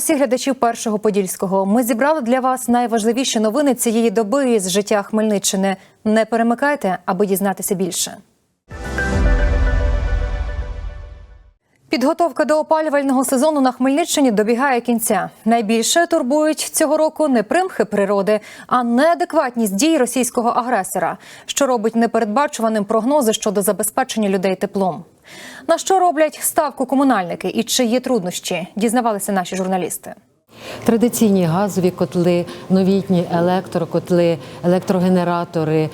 усіх глядачів першого подільського. Ми зібрали для вас найважливіші новини цієї доби з життя Хмельниччини. Не перемикайте, аби дізнатися більше. Підготовка до опалювального сезону на Хмельниччині добігає кінця. Найбільше турбують цього року не примхи природи, а неадекватність дій російського агресора, що робить непередбачуваним прогнози щодо забезпечення людей теплом. На що роблять ставку комунальники і чи є труднощі? Дізнавалися наші журналісти. Традиційні газові котли, новітні електрокотли, електрогенератори,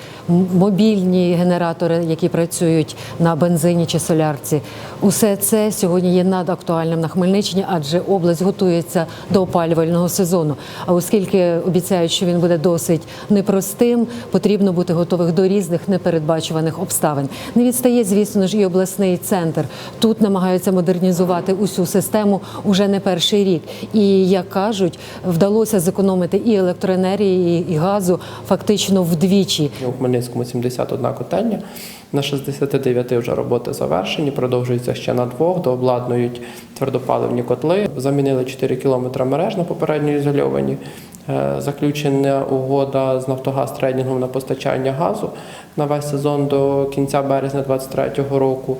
мобільні генератори, які працюють на бензині чи солярці. Усе це сьогодні є надактуальним на Хмельниччині, адже область готується до опалювального сезону. А оскільки обіцяють, що він буде досить непростим, потрібно бути готових до різних непередбачуваних обставин. Не відстає, звісно ж, і обласний центр. Тут намагаються модернізувати усю систему уже не перший рік. І як кажуть, вдалося зекономити і електроенергії, і газу фактично вдвічі. У Хмельницькому 71 котельня. На 69 вже роботи завершені, продовжуються ще на двох, дообладнують твердопаливні котли. Замінили 4 кілометри мереж на попередньо ізольовані. Е, Заключена угода з Нафтогаз трейдингом на постачання газу на весь сезон до кінця березня 2023 року.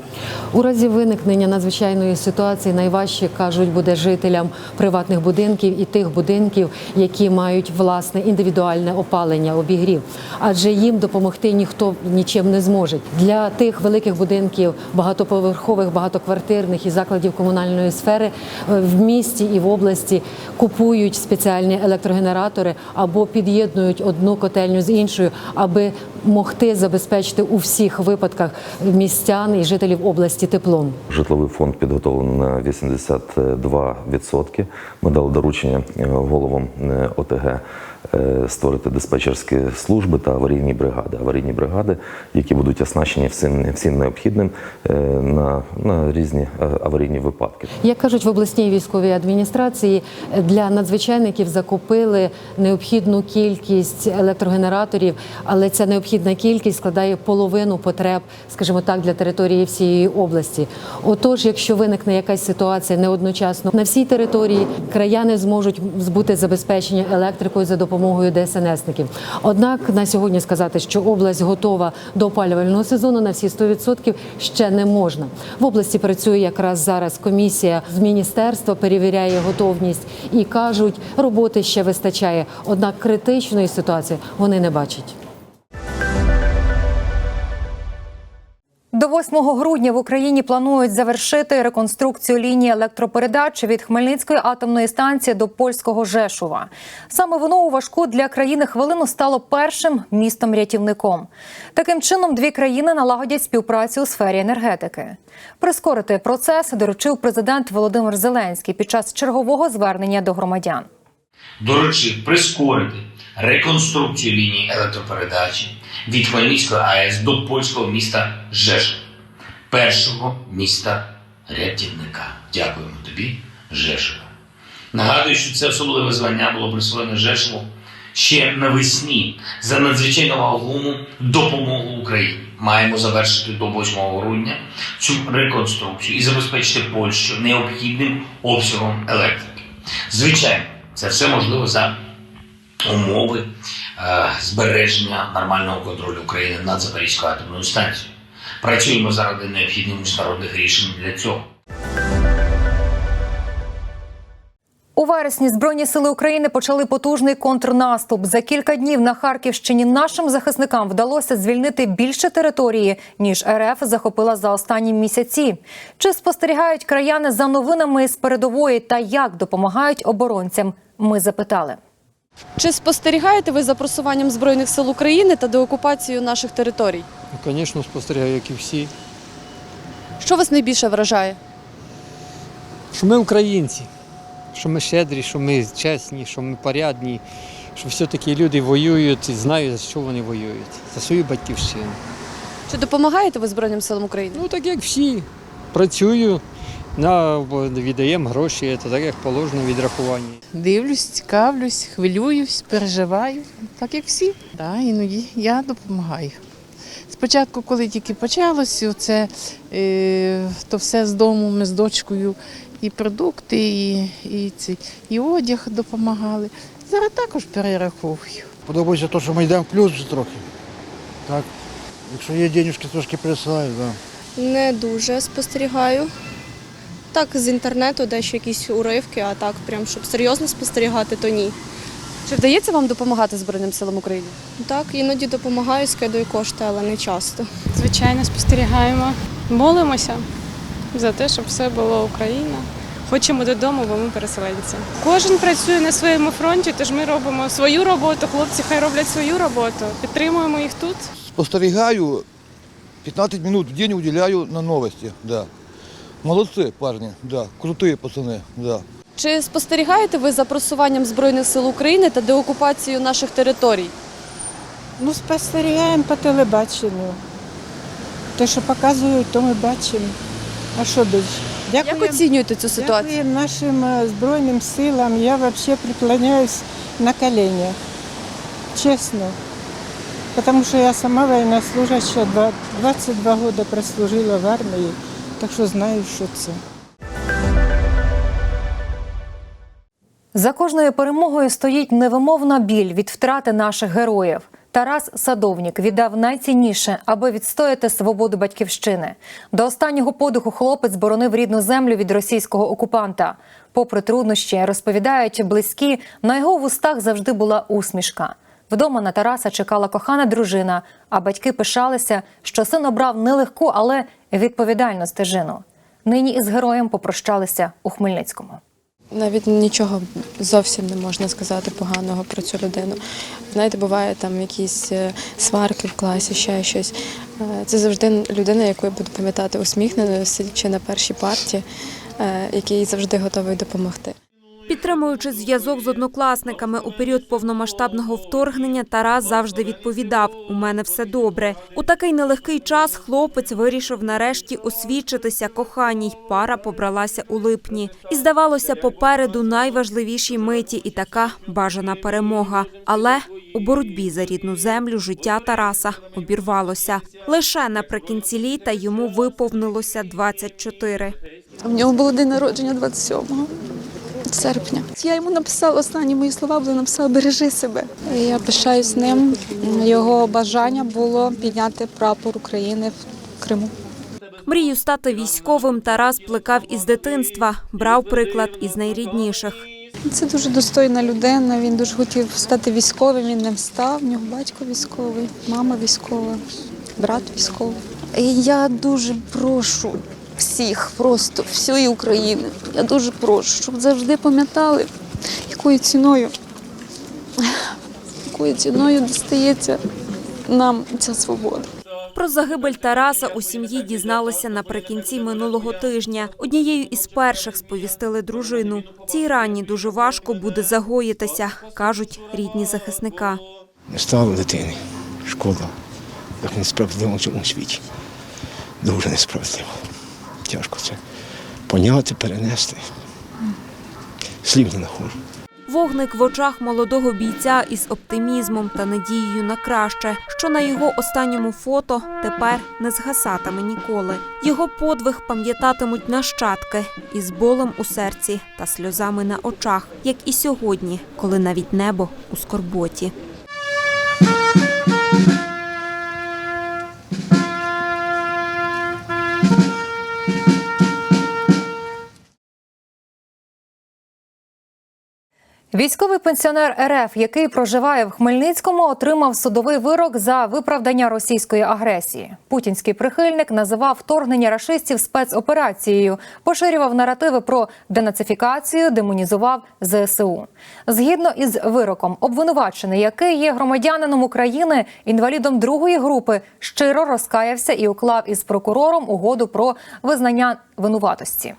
У разі виникнення надзвичайної ситуації найважче кажуть буде жителям приватних будинків і тих будинків, які мають власне індивідуальне опалення, обігрів, адже їм допомогти ніхто нічим не зможе. Для тих великих будинків, багатоповерхових, багатоквартирних і закладів комунальної сфери е, в місті і в області купують спеціальні електрогенератори або під'єднують одну котельню з іншою, аби могти забезпечити у всіх випадках містян і жителів області теплом. Житловий фонд підготовлений на 82%. Ми дали доручення е, головам е, ОТГ створити диспетчерські служби та аварійні бригади. Аварійні бригади, які будуть оснащені всім, всім необхідним е, на, на різні е, аварійні випадки. Як кажуть в обласній військовій адміністрації, для надзвичайників закупили необхідну кількість електрогенераторів, але ця необхідна кількість складає половину потреб, скажімо так, для території всієї області. Отож, якщо виникне якась ситуація не одночасно на всій території, краяни зможуть бути забезпечені електрикою за допомогою ДСНСників. Однак на сьогодні сказати, що область готова до опалювального сезону на всі 100% ще не можна. В області працює якраз зараз комісія з міністерства, перевіряє готовність і кажуть, роботи ще вистачає. Однак критичної ситуації вони не бачать. До 8 грудня в Україні планують завершити реконструкцію лінії електропередач від Хмельницької атомної станції до польського Жешува. Саме воно у важку для країни хвилину стало першим містом-рятівником. Таким чином, дві країни налагодять співпрацю у сфері енергетики. Прискорити процес доручив президент Володимир Зеленський під час чергового звернення до громадян. Доручив прискорити реконструкцію лінії електропередачі від Хмельницької АЕС до польського міста Жешов, першого міста рятівника. Дякуємо тобі, Жешова. Нагадую, що це особливе звання було присвоєно Жешову ще навесні за надзвичайно вагому допомогу Україні. Маємо завершити до 8 грудня цю реконструкцію і забезпечити Польщу необхідним обсягом електрики. Звичайно, це все можливо за умови е, збереження нормального контролю України над Запорізькою атомною станцією. Працюємо заради необхідних міжнародних рішень для цього. У вересні Збройні сили України почали потужний контрнаступ. За кілька днів на Харківщині нашим захисникам вдалося звільнити більше території, ніж РФ захопила за останні місяці. Чи спостерігають краяни за новинами з передової та як допомагають оборонцям? Ми запитали. Чи спостерігаєте ви за просуванням Збройних сил України та деокупацією наших територій? Ну, Звісно, спостерігаю, як і всі. Що вас найбільше вражає? Що ми українці, що ми щедрі, що ми чесні, що ми порядні, що все-таки люди воюють і знають, за що вони воюють, за свою батьківщину. Чи допомагаєте ви Збройним силам України? Ну, так як всі. Працюю, на, віддаємо гроші, це так як положено відрахування. Дивлюсь, цікавлюсь, хвилююсь, переживаю, так як всі. Да, іноді я допомагаю. Спочатку, коли тільки почалося, це, е, то все з дому ми з дочкою І продукти, і, і, ці, і одяг допомагали. Зараз також перераховую. Подобається те, що ми йдемо в плюс вже трохи. Так. Якщо є денежки, трошки присилають, так. Да. Не дуже спостерігаю. Так, з інтернету дещо якісь уривки, а так, прям щоб серйозно спостерігати, то ні. Чи вдається вам допомагати Збройним силам України? Так, іноді допомагаю, скидаю кошти, але не часто. Звичайно, спостерігаємо. Молимося за те, щоб все було Україна. Хочемо додому, бо ми переселенці. Кожен працює на своєму фронті, тож ми робимо свою роботу. Хлопці хай роблять свою роботу. Підтримуємо їх тут. Спостерігаю, 15 минут в день уделяю на новості. Да. Молодці, парні, да. круті пацани. Да. Чи спостерігаєте ви за просуванням Збройних сил України та деокупацією наших територій? Ну, спостерігаємо по телебаченню. Те, що показують, то ми бачимо. А що більше? Як оцінюєте цю ситуацію? Дякуємо нашим е, Збройним силам. Я взагалі преклоняюсь на коленях. Чесно. Тому що я сама военнослужаща, два- 22 роки прослужила в армії, так що знаю, що це. За кожною перемогою стоїть невимовна біль від втрати наших героїв. Тарас Садовнік віддав найцінніше, аби відстояти свободу батьківщини. До останнього подиху хлопець боронив рідну землю від російського окупанта. Попри труднощі, розповідають близькі, на його вустах завжди була усмішка. Вдома на Тараса чекала кохана дружина, а батьки пишалися, що син обрав нелегку, але відповідальну стежину. Нині із героєм попрощалися у Хмельницькому. Навіть нічого зовсім не можна сказати поганого про цю людину. Знаєте, буває там якісь е, сварки в класі, ще щось. Е, Це завжди людина, яку я буду пам'ятати усміхненою, сидячи на першій парті, е, який завжди готовий допомогти. Підтримуючи зв'язок з однокласниками у період повномасштабного вторгнення, Тарас завжди відповідав: у мене все добре. У такий нелегкий час хлопець вирішив нарешті освідчитися коханій. Пара побралася у липні. І здавалося, попереду найважливіші миті і така бажана перемога. Але у боротьбі за рідну землю життя Тараса обірвалося. Лише наприкінці літа йому виповнилося 24. В нього було день народження 27 серпня. Я йому написала останні мої слова, були написала бережи себе. Я пишаюсь ним. Його бажання було підняти прапор України в Криму. Мрію стати військовим Тарас плекав із дитинства, брав приклад із найрідніших. Це дуже достойна людина. Він дуже хотів стати військовим. Він ним став. В нього батько військовий, мама військова, брат військовий. І я дуже прошу всіх, просто всієї України. Я дуже прошу, щоб завжди пам'ятали, якою ціною, якою ціною дістається нам ця свобода. Про загибель Тараса у сім'ї дізналися наприкінці минулого тижня. Однією із перших сповістили дружину. Цій рані дуже важко буде загоїтися, кажуть рідні захисника. Не стало дитини. Шкода. Як несправедливо в цьому світі. Дуже несправедливо. Тяжко це поняти, перенести. Слів не знаходжу. Вогник в очах молодого бійця із оптимізмом та надією на краще, що на його останньому фото тепер не згасатиме ніколи. Його подвиг пам'ятатимуть нащадки із болем у серці та сльозами на очах, як і сьогодні, коли навіть небо у скорботі. Військовий пенсіонер РФ, який проживає в Хмельницькому, отримав судовий вирок за виправдання російської агресії. Путінський прихильник називав вторгнення рашистів спецоперацією, поширював наративи про денацифікацію, демонізував ЗСУ. Згідно із вироком, обвинувачений, який є громадянином України, інвалідом другої групи, щиро розкаявся і уклав із прокурором угоду про визнання винуватості.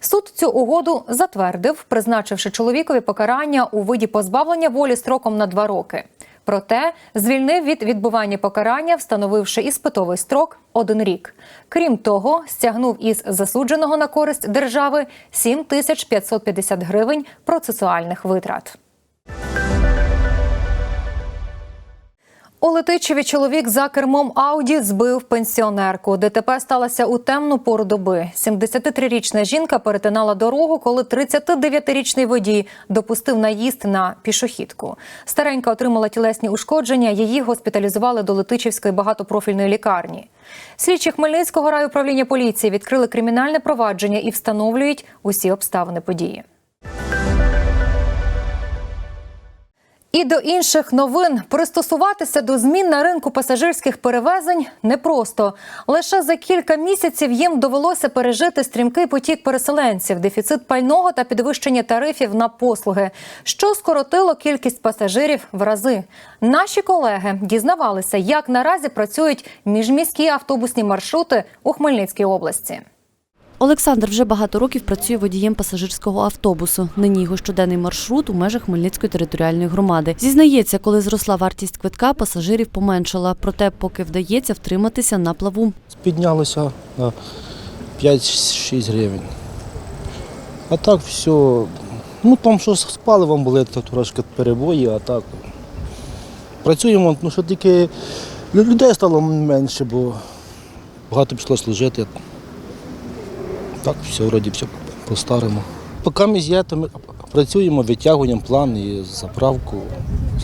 Суд цю угоду затвердив, призначивши чоловікові покарання у виді позбавлення волі строком на два роки. Проте звільнив від відбування покарання, встановивши іспитовий строк один рік. Крім того, стягнув із засудженого на користь держави 7 тисяч 550 гривень процесуальних витрат. У Летичеві чоловік за кермом Ауді збив пенсіонерку. ДТП сталося у темну пору доби. 73-річна жінка перетинала дорогу, коли 39-річний водій допустив наїзд на пішохідку. Старенька отримала тілесні ушкодження. Її госпіталізували до Летичівської багатопрофільної лікарні. Слідчі Хмельницького райуправління поліції відкрили кримінальне провадження і встановлюють усі обставини події. І до інших новин пристосуватися до змін на ринку пасажирських перевезень непросто. Лише за кілька місяців їм довелося пережити стрімкий потік переселенців, дефіцит пального та підвищення тарифів на послуги, що скоротило кількість пасажирів в рази. Наші колеги дізнавалися, як наразі працюють міжміські автобусні маршрути у Хмельницькій області. Олександр вже багато років працює водієм пасажирського автобусу. Нині його щоденний маршрут у межах Хмельницької територіальної громади. Зізнається, коли зросла вартість квитка, пасажирів поменшала. Проте, поки вдається втриматися на плаву. Піднялося на 5-6 гривень. А так все. Ну там що з паливом були, то трошки перебої, а так. Працюємо, ну що тільки людей стало менше, бо багато пішло служити. Так, все, вроді все по-старому. Поки ми є, то ми працюємо, витягуємо план і заправку,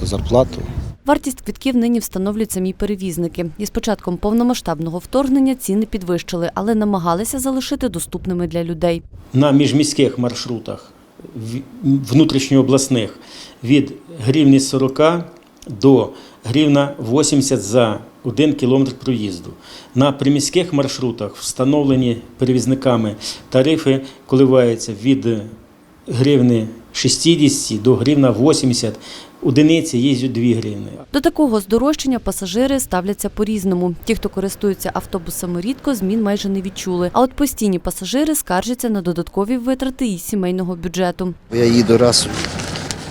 за зарплату. Вартість квитків нині встановлюють самі перевізники. І з початком повномасштабного вторгнення ціни підвищили, але намагалися залишити доступними для людей. на міжміських маршрутах внутрішньообласних від гривні 40 до гривна 80 за один кілометр проїзду. На приміських маршрутах встановлені перевізниками тарифи коливаються від гривни 60 до гривна 80, одиниці їздять 2 гривни. До такого здорожчання пасажири ставляться по-різному. Ті, хто користуються автобусами рідко, змін майже не відчули. А от постійні пасажири скаржаться на додаткові витрати із сімейного бюджету. Я їду раз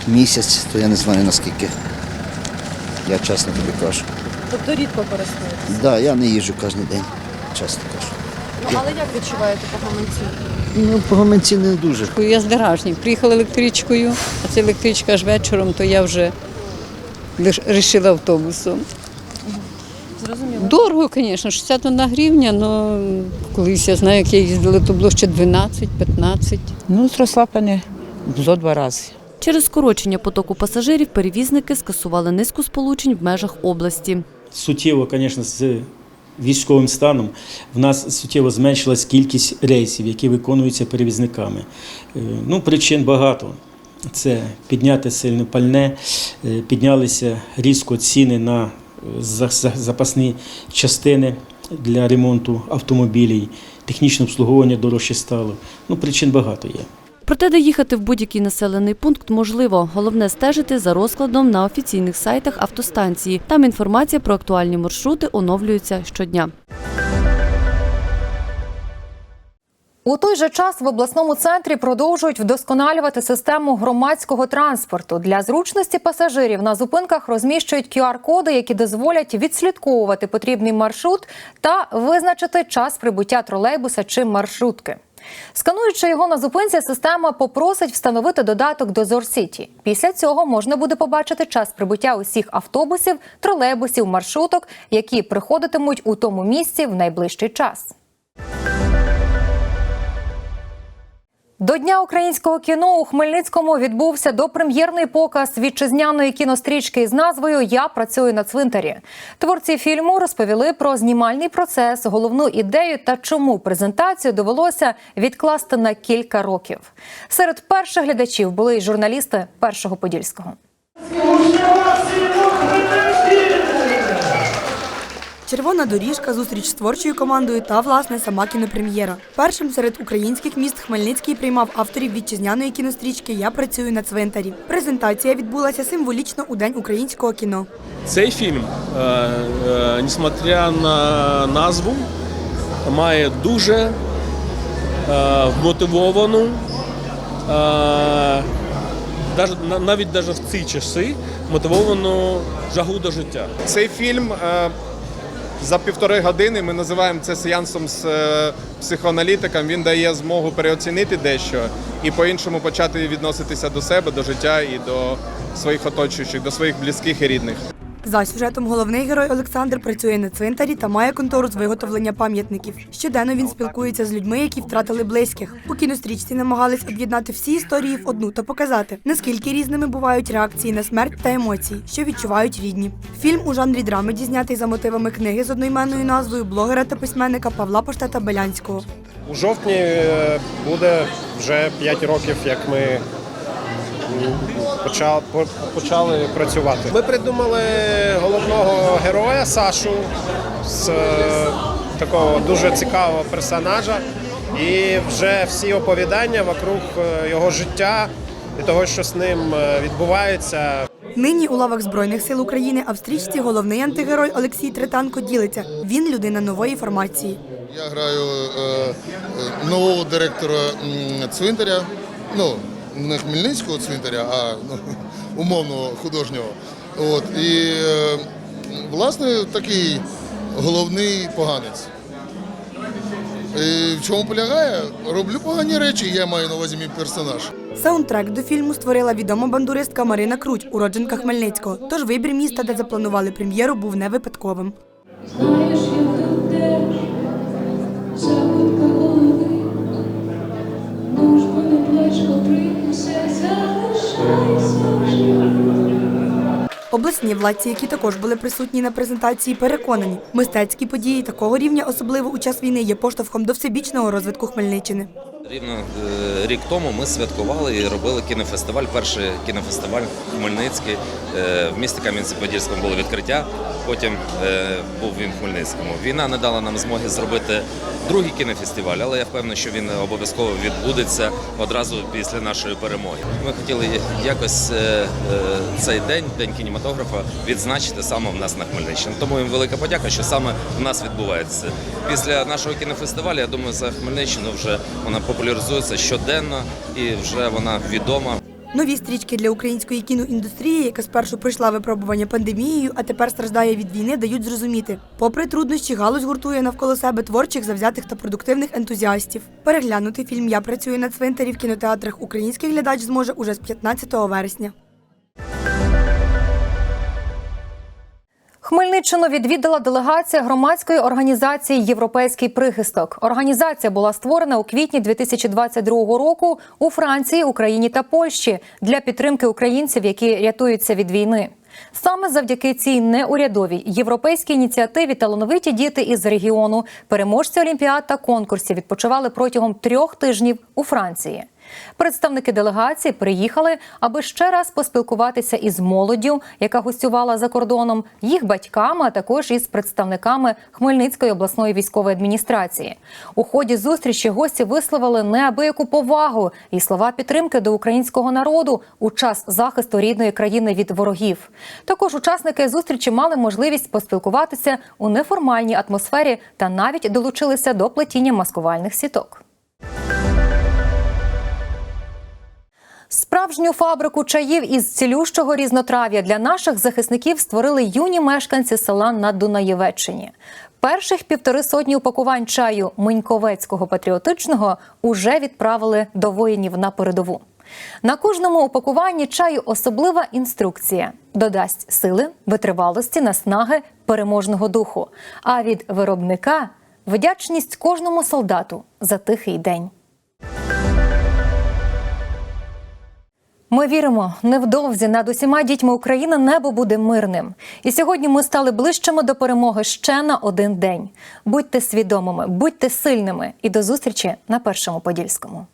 в місяць, то я не знаю наскільки. Я чесно тобі кажу. Тобто рідко користуєтеся? Так, да, я не їжджу кожен день, чесно кажу. Ну, але як відчуваєте по гаманцю? Ну, по гаманці не дуже. Я з Деражні. Приїхала електричкою, а ця електричка аж вечором, то я вже вирішила автобусом. Зрозуміло. Дорого, звісно, 61 гривня, але колись я знаю, як я їздила, то було ще 12-15. Ну, зросла пане зо два рази. Через скорочення потоку пасажирів перевізники скасували низку сполучень в межах області. Суттєво, звісно, з військовим станом в нас суттєво зменшилась кількість рейсів, які виконуються перевізниками. Е, Ну, причин багато. Це підняти сильне пальне, е, піднялися різко ціни на е, за- за- запасні частини для ремонту автомобілів, технічне обслуговування дорожче стало. Ну, причин багато є. Проте доїхати в будь-який населений пункт можливо. Головне стежити за розкладом на офіційних сайтах автостанції. Там інформація про актуальні маршрути оновлюється щодня. У той же час в обласному центрі продовжують вдосконалювати систему громадського транспорту. Для зручності пасажирів на зупинках розміщують QR-коди, які дозволять відслідковувати потрібний маршрут та визначити час прибуття тролейбуса чи маршрутки. Скануючи його на зупинці, система попросить встановити додаток Дозор Сіті. Після цього можна буде побачити час прибуття усіх автобусів, тролейбусів, маршруток, які приходитимуть у тому місці в найближчий час. До Дня українського кіно у Хмельницькому відбувся допрем'єрний показ вітчизняної кінострічки із назвою Я працюю на цвинтарі. Творці фільму розповіли про знімальний процес, головну ідею та чому презентацію довелося відкласти на кілька років. Серед перших глядачів були й журналісти першого подільського. Червона доріжка, зустріч з творчою командою та, власне, сама кінопрем'єра. Першим серед українських міст Хмельницький приймав авторів вітчизняної кінострічки Я працюю на цвинтарі. Презентація відбулася символічно у День українського кіно. Цей фільм, е, е, несмотря на назву, має дуже е, вмотивовану, е, даже- на- навіть в ці часи, мотивовану жагу до життя. Цей фільм за півтори години ми називаємо це сеансом з е, психоаналітиком. Він дає змогу переоцінити дещо і по-іншому почати відноситися до себе, до життя і до своїх оточуючих, до своїх близьких і рідних. За сюжетом головний герой Олександр працює на цвинтарі та має контору з виготовлення пам'ятників. Щоденно він спілкується з людьми, які втратили близьких. У кінострічці намагались об'єднати всі історії в одну та показати, наскільки різними бувають реакції на смерть та емоції, що відчувають рідні. Фільм у жанрі драмеді знятий за мотивами книги з одноіменною назвою блогера та письменника Павла Поштета Белянського. У жовтні е, буде вже 5 років, як ми почали, почали працювати. Ми придумали головного героя Сашу з е, такого дуже цікавого персонажа. І вже всі оповідання вокруг е, його життя і того, що з ним е, відбувається, Нині у лавах Збройних сил України, а в стрічці головний антигерой Олексій Тританко ділиться. Він людина нової формації. Я граю е, нового директора цвинтаря, ну, не Хмельницького цвинтаря, а ну, умовного художнього. От, і, е, власне, такий головний поганець. І в чому полягає? Роблю погані речі, я маю на увазі мій персонаж. Саундтрек до фільму створила відома бандуристка Марина Круть, уродженка Хмельницького. Тож вибір міста, де запланували прем'єру, був не випадковим. Обласні владці, які також були присутні на презентації, переконані, мистецькі події такого рівня, особливо у час війни, є поштовхом до всебічного розвитку Хмельниччини. Рівно е, рік тому ми святкували і робили кінофестиваль. Перший кінофестиваль Хмельницький Е, в місті Кам'янці-Подільському було відкриття. Потім е, був він в Хмельницькому. Війна не дала нам змоги зробити другий кінофестиваль, але я впевнений, що він обов'язково відбудеться одразу після нашої перемоги. Ми хотіли якось цей день, день кінематографа, відзначити саме в нас на Хмельниччині. Тому їм велика подяка, що саме в нас відбувається. Після нашого кінофестивалю, я думаю, за Хмельниччину вже вона популяризується щоденно і вже вона відома. Нові стрічки для української кіноіндустрії, яка спершу пройшла випробування пандемією, а тепер страждає від війни, дають зрозуміти. Попри труднощі, галузь гуртує навколо себе творчих, завзятих та продуктивних ентузіастів. Переглянути фільм Я працюю на цвинтарі в кінотеатрах український глядач зможе уже з 15 вересня. Хмельниччину відвідала делегація громадської організації Європейський прихисток. Організація була створена у квітні 2022 року у Франції, Україні та Польщі для підтримки українців, які рятуються від війни. Саме завдяки цій неурядовій європейській ініціативі талановиті діти із регіону, переможці олімпіад та конкурсів відпочивали протягом трьох тижнів у Франції. Представники делегації приїхали, аби ще раз поспілкуватися із молоддю, яка гостювала за кордоном, їх батьками, а також із представниками Хмельницької обласної військової адміністрації. У ході зустрічі гості висловили неабияку повагу і слова підтримки до українського народу у час захисту рідної країни від ворогів. Також учасники зустрічі мали можливість поспілкуватися у неформальній атмосфері та навіть долучилися до плетіння маскувальних сіток. Справжню фабрику чаїв із цілющого різнотрав'я для наших захисників створили юні мешканці села на Дунаєвеччині. Перших півтори сотні упакувань чаю Миньковецького патріотичного уже відправили до воїнів на передову. На кожному упакуванні чаю особлива інструкція додасть сили, витривалості, наснаги, переможного духу. А від виробника вдячність кожному солдату за тихий день. Ми віримо, невдовзі над усіма дітьми України небо буде мирним. І сьогодні ми стали ближчими до перемоги ще на один день. Будьте свідомими, будьте сильними і до зустрічі на першому подільському.